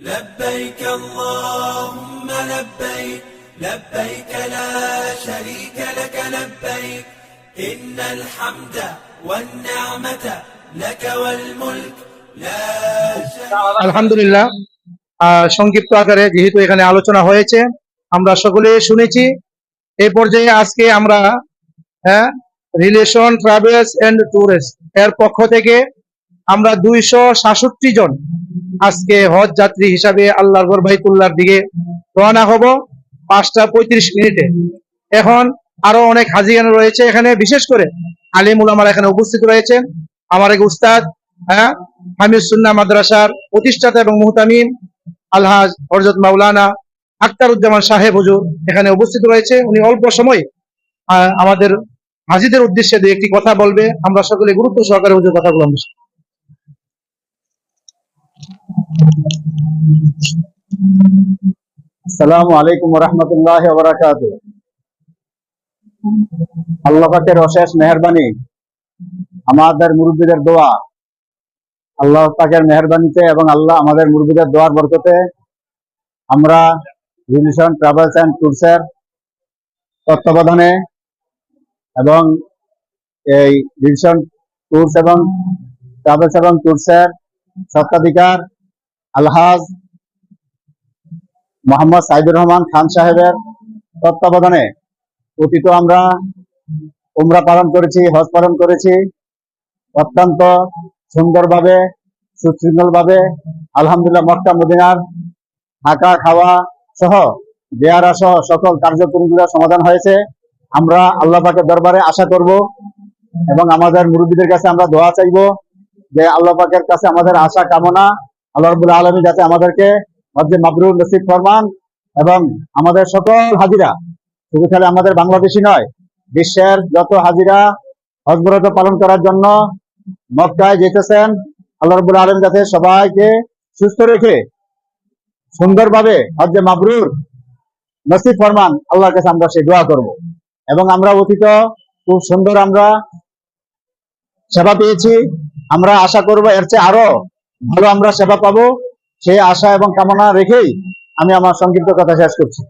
لبيك اللهم لبيك لبيك لا شريك لك لبيك إن الحمد والنعمة لك والملك لا شريك আলহামদুলিল্লাহ আহ, সংক্ষিপ্ত আকারে যেহেতু এখানে আলোচনা হয়েছে আমরা সকলে শুনেছি এই পর্যায়ে আজকে আমরা হ্যাঁ রিলেশন ট্রাভেলস এন্ড ট্যুরিস্ট এর পক্ষ থেকে আমরা দুইশো সাতষট্টি জন আজকে হজ যাত্রী হিসাবে আল্লাহর বাইতুল্লাহর দিকে রওনা হব পাঁচটা পঁয়ত্রিশ মিনিটে। এখন আরও অনেক হাজিয়ান রয়েছে এখানে, বিশেষ করে আলিমুল আমার এখানে উপস্থিত রয়েছেন আমার এক উস্তাদ হ্যাঁ হামিদ সুন্না মাদ্রাসার প্রতিষ্ঠাতা এবং মুহতামিম, আলহাজ হরজত মাওলানা আক্তারুজ্জামান সাহেব হুজুর এখানে উপস্থিত রয়েছে। উনি অল্প সময় আমাদের হাজিদের উদ্দেশ্যে দু একটি কথা বলবে। আমরা সকলে গুরুত্ব সহকারে হুজুর কথাগুলো। আসসালামু আলাইকুম রহমতুল্লাহ বরাকাত অশেষ মেহরবানি, আমাদের মুরব্বীদের দোয়া। আল্লাহ পাকের মেহরবানিতে এবং আল্লাহ আমাদের মুরব্বীদের দোয়ার বরকতে আমরা রিলিশন ট্রাভেলস অ্যান্ড ট্যুরসের তত্ত্বাবধানে এবং এই ট্যুরস এবং ট্রাভেলস এবং ট্যুরসের সত্ত্বাধিকার আলহাজ মোহাম্মদ সাইদুর রহমান খান সাহেবের তত্ত্বাবধানে অতীত আমরা উমরা পালন করেছি, হজ পালন করেছি। অত্যন্ত সুন্দরভাবে, সুশৃঙ্খলভাবে, আলহামদুলিল্লাহ, মক্কা, মদিনার থাকা, খাওয়া সহ বেয়ারা সহ সকল কার্যক্রমগুলো সমাধান হয়েছে। আমরা আল্লাহ পাকের দরবারে আশা করব এবং আমাদের মুরব্বীদের কাছে আমরা দোয়া চাইব যে আল্লাহ পাকের কাছে আমাদের আশা কামনা আল্লাহ রবুল্লা আলমী যাতে আমাদেরকে হজ্জে মাবরুর নসিব ফরমান এবং আমাদের সকল হাজিরা, শুধু খালি আমাদের বাংলাদেশি নয়, বিশ্বের যত হাজিরা হজবরত পালন করার জন্য মক্কায় যেতেছেন, আল্লাহ রবুল আলম যাতে সবাইকে সুস্থ রেখে সুন্দরভাবে হজ্জে মাবরুর নসিব ফরমান আল্লাহর কাছে আমরা সেই দোয়া করব। এবং আমরা অতীত খুব সুন্দর আমরা সেবা পেয়েছি। আমরা আশা করব এর চেয়ে আরও ভালো আমরা সেবা পাবো। সেই আশা এবং কামনা রেখেই আমি আমার সংক্ষিপ্ত কথা শেষ করছি।